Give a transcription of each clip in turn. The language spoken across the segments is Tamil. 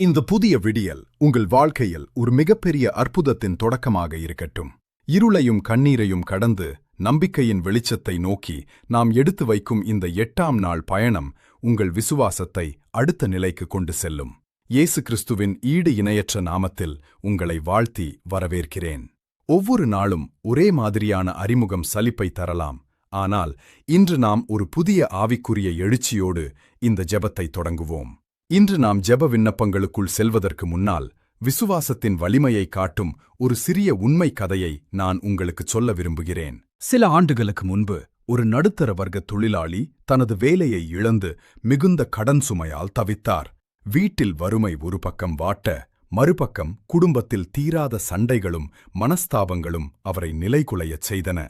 இந்த புதிய விடியல் உங்கள் வாழ்க்கையில் ஒரு மிகப்பெரிய அற்புதத்தின் தொடக்கமாக இருக்கட்டும். இருளையும் கண்ணீரையும் கடந்து நம்பிக்கையின் வெளிச்சத்தை நோக்கி நாம் எடுத்து வைக்கும் இந்த எட்டாம் நாள் பயணம் உங்கள் விசுவாசத்தை அடுத்த நிலைக்கு கொண்டு செல்லும். இயேசு கிறிஸ்துவின் ஈடு இணையற்ற நாமத்தில் உங்களை வாழ்த்தி வரவேற்கிறேன். ஒவ்வொரு நாளும் ஒரே மாதிரியான அறிமுகம் சலிப்பை தரலாம். ஆனால் இன்று நாம் ஒரு புதிய ஆவிக்குரிய எழுச்சியோடு இந்த ஜெபத்தை தொடங்குவோம். இன்று நாம் ஜெப விண்ணப்பங்களுக்குள் செல்வதற்கு முன்னால் விசுவாசத்தின் வலிமையை காட்டும் ஒரு சிறிய உண்மை கதையை நான் உங்களுக்கு சொல்ல விரும்புகிறேன். சில ஆண்டுகளுக்கு முன்பு ஒரு நடுத்தர வர்க்க தொழிலாளி தனது வேலையை இழந்து மிகுந்த கடன் சுமையால் தவித்தார். வீட்டில் வறுமை ஒரு பக்கம் வாட்ட மறுபக்கம் குடும்பத்தில் தீராத சண்டைகளும் மனஸ்தாபங்களும் அவரை நிலைகுலையச் செய்தன.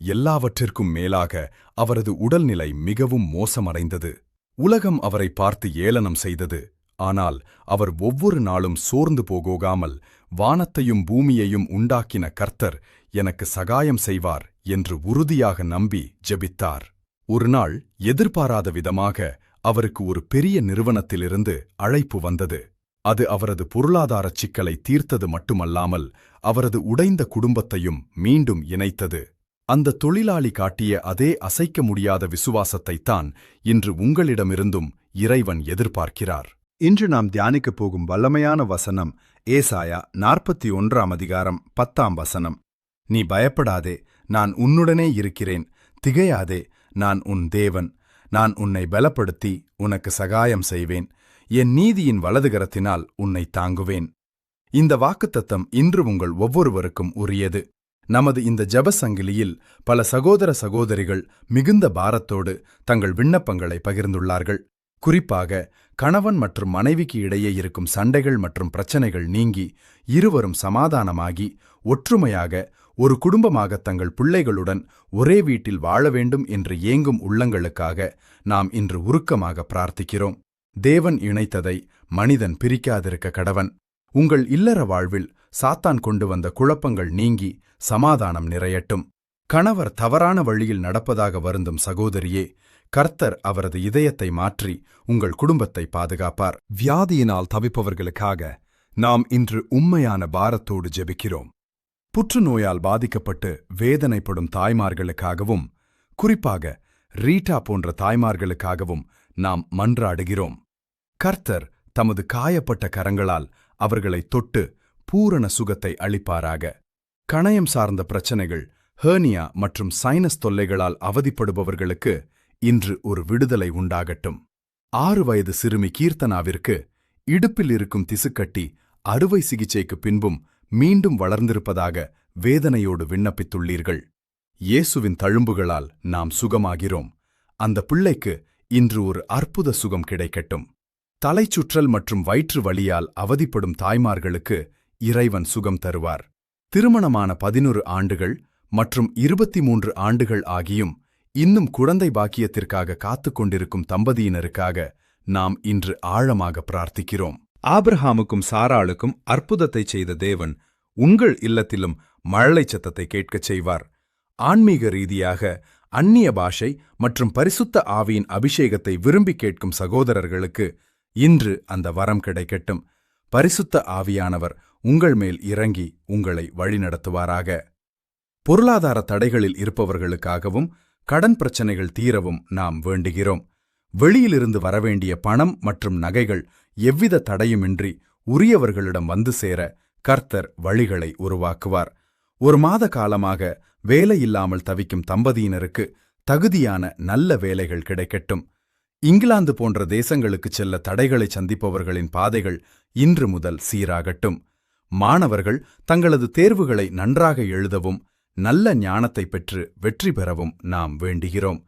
எல்லாவற்றிற்கும் மேலாக அவரது உடல்நிலை மிகவும் மோசமடைந்தது. உலகம் அவரை பார்த்து ஏளனம் செய்தது. ஆனால் அவர் ஒவ்வொரு நாளும் சோர்ந்து போகோகாமல் வானத்தையும் பூமியையும் உண்டாக்கின கர்த்தர் எனக்கு சகாயம் செய்வார் என்று உறுதியாக நம்பி ஜெபித்தார். ஒருநாள் எதிர்பாராத விதமாக அவருக்கு ஒரு பெரிய நிறுவனத்திலிருந்து அழைப்பு வந்தது. அது அவரது பொருளாதாரச் சிக்கலை தீர்த்தது மட்டுமல்லாமல் அவரது உடைந்த குடும்பத்தையும் மீண்டும் இணைத்தது. அந்த தொழிலாளி காட்டிய அதே அசைக்க முடியாத விசுவாசத்தைத்தான் இன்று உங்களிடமிருந்தும் இறைவன் எதிர்பார்க்கிறார். இன்று நாம் தியானிக்கப் போகும் வல்லமையான வசனம் ஏசாயா நாற்பத்தி ஒன்றாம் அதிகாரம் பத்தாம் வசனம். நீ பயப்படாதே நான் உன்னுடனே இருக்கிறேன். திகையாதே நான் உன் தேவன். நான் உன்னை பலப்படுத்தி உனக்கு சகாயம் செய்வேன். என் நீதியின் வலதுகரத்தினால் உன்னை தாங்குவேன். இந்த வாக்குத்தத்தம் இன்று உங்கள் ஒவ்வொருவருக்கும் உரியது. நமது இந்த ஜப சங்கிலியில் பல சகோதர சகோதரிகள் மிகுந்த பாரத்தோடு தங்கள் விண்ணப்பங்களை பகிர்ந்துள்ளார்கள். குறிப்பாக கணவன் மற்றும் மனைவிக்கு இடையே இருக்கும் சண்டைகள் மற்றும் பிரச்சனைகள் நீங்கி இருவரும் சமாதானமாகி ஒற்றுமையாக ஒரு குடும்பமாக தங்கள் பிள்ளைகளுடன் ஒரே வீட்டில் வாழ வேண்டும் என்று ஏங்கும் உள்ளங்களுக்காக நாம் இன்று உருக்கமாக பிரார்த்திக்கிறோம். தேவன் இணைத்ததை மனிதன் பிரிக்காதிருக்க கடவன். உங்கள் இல்லற வாழ்வில் சாத்தான் கொண்டு வந்த குழப்பங்கள் நீங்கி சமாதானம் நிறையட்டும். கணவர் தவறான வழியில் நடப்பதாக வருந்தும் சகோதரியே கர்த்தர் அவரது இதயத்தை மாற்றி உங்கள் குடும்பத்தை பாதுகாப்பார். வியாதியினால் தவிப்பவர்களுக்காக நாம் இன்று உண்மையான பாரத்தோடு ஜெபிக்கிறோம். புற்றுநோயால் பாதிக்கப்பட்டு வேதனைப்படும் தாய்மார்களுக்காகவும் குறிப்பாக ரீட்டா போன்ற தாய்மார்களுக்காகவும் நாம் மன்றாடுகிறோம். கர்த்தர் தமது காயப்பட்ட கரங்களால் அவர்களை தொட்டு பூரண சுகத்தை அளிப்பாராக. கணயம் சார்ந்த பிரச்சனைகள் ஹேர்னியா மற்றும் சைனஸ் தொல்லைகளால் அவதிப்படுபவர்களுக்கு இன்று ஒரு விடுதலை உண்டாகட்டும். ஆறு வயது சிறுமி கீர்த்தனாவிற்கு இடுப்பில் இருக்கும் திசுக்கட்டி அறுவை சிகிச்சைக்கு பின்பும் மீண்டும் வளர்ந்திருப்பதாக வேதனையோடு விண்ணப்பித்துள்ளீர்கள். இயேசுவின் தழும்புகளால் நாம் சுகமாகிறோம். அந்த பிள்ளைக்கு இன்று ஒரு அற்புத சுகம் கிடைக்கட்டும். தலைச்சுற்றல் மற்றும் வயிற்று வலியால் அவதிப்படும் தாய்மார்களுக்கு இறைவன் சுகம் தருவார். திருமணமான பதினொரு ஆண்டுகள் மற்றும் இருபத்தி மூன்று ஆண்டுகள் ஆகியும் இன்னும் குழந்தை பாக்கியத்திற்காக காத்துக் கொண்டிருக்கும் தம்பதியினருக்காக நாம் இன்று ஆழமாக பிரார்த்திக்கிறோம். ஆபிரஹாமுக்கும் சாராளுக்கும் அற்புதத்தை செய்த தேவன் உங்கள் இல்லத்திலும் மழலை சத்தத்தை கேட்கச் செய்வார். ஆன்மீக ரீதியாக அந்நிய பாஷை மற்றும் பரிசுத்த ஆவியின் அபிஷேகத்தை விரும்பி கேட்கும் சகோதரர்களுக்கு இன்று அந்த வரம் கிடைக்கட்டும். பரிசுத்த ஆவியானவர் உங்கள் மேல் இறங்கி உங்களை வழிநடத்துவாராக. பொருளாதார தடைகளில் இருப்பவர்களுக்காகவும் கடன் பிரச்சனைகள் தீரவும் நாம் வேண்டுகிறோம். வெளியிலிருந்து வரவேண்டிய பணம் மற்றும் நகைகள் எவ்வித தடையுமின்றி உரியவர்களிடம் வந்து சேர கர்த்தர் வழிகளை உருவாக்குவார். ஒரு மாத காலமாக வேலையில்லாமல் தவிக்கும் தம்பதியினருக்கு தகுதியான நல்ல வேலைகள் கிடைக்கட்டும். இங்கிலாந்து போன்ற தேசங்களுக்கு செல்ல தடைகளை சந்திப்பவர்களின் பாதைகள் இன்று முதல் சீராகட்டும். மாணவர்கள் தங்களது தேர்வுகளை நன்றாக எழுதவும் நல்ல ஞானத்தை பெற்று வெற்றி பெறவும் நாம் வேண்டுகிறோம்.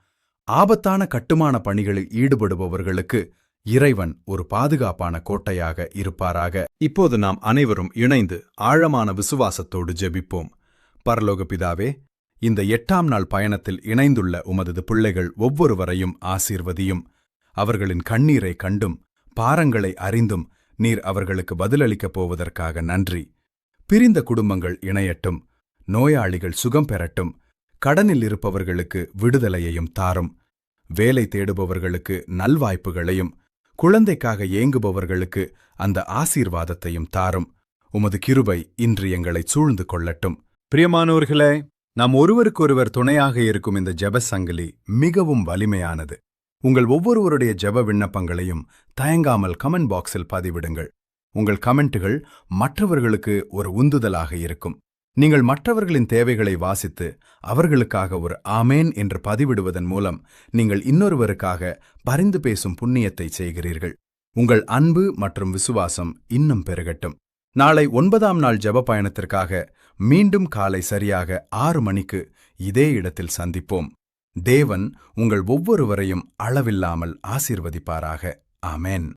ஆபத்தான கட்டுமான பணிகளில் ஈடுபடுபவர்களுக்கு இறைவன் ஒரு பாதுகாப்பான கோட்டையாக இருப்பாராக. இப்போது நாம் அனைவரும் இணைந்து ஆழமான விசுவாசத்தோடு ஜெபிப்போம். பரலோக பிதாவே இந்த எட்டாம் நாள் பயணத்தில் இணைந்துள்ள உமது பிள்ளைகள் ஒவ்வொருவரையும் ஆசீர்வதியும். அவர்களின் கண்ணீரை கண்டும் பாரங்களை அறிந்தும் நீர் அவர்களுக்கு பதிலளிக்கப் போவதற்காக நன்றி. பிரிந்த குடும்பங்கள் இணையட்டும் நோயாளிகள் சுகம் பெறட்டும் கடனில் இருப்பவர்களுக்கு விடுதலையையும் தாரும். வேலை தேடுபவர்களுக்கு நல்வாய்ப்புகளையும் குழந்தைக்காக ஏங்குபவர்களுக்கு அந்த ஆசீர்வாதத்தையும் தாரும். உமது கிருபை இன்று எங்களை சூழ்ந்து கொள்ளட்டும். பிரியமானோர்களே நாம் ஒருவருக்கொருவர் துணையாக இருக்கும் இந்த ஜெப சங்கிலி மிகவும் வலிமையானது. உங்கள் ஒவ்வொருவருடைய ஜெப விண்ணப்பங்களையும் தயங்காமல் கமெண்ட் பாக்ஸில் பதிவிடுங்கள். உங்கள் கமெண்ட்டுகள் மற்றவர்களுக்கு ஒரு உந்துதலாக இருக்கும். நீங்கள் மற்றவர்களின் தேவைகளை வாசித்து அவர்களுக்காக ஒரு ஆமேன் என்று பதிவிடுவதன் மூலம் நீங்கள் இன்னொருவருக்காக பரிந்து பேசும் புண்ணியத்தை செய்கிறீர்கள். உங்கள் அன்பு மற்றும் விசுவாசம் இன்னும் பெருகட்டும். நாளை ஒன்பதாம் நாள் ஜெப பயணத்திற்காக மீண்டும் காலை சரியாக ஆறு மணிக்கு இதே இடத்தில் சந்திப்போம். தேவன் உங்கள் ஒவ்வொருவரையும் அளவில்லாமல் ஆசீர்வதிப்பாராக. ஆமேன்.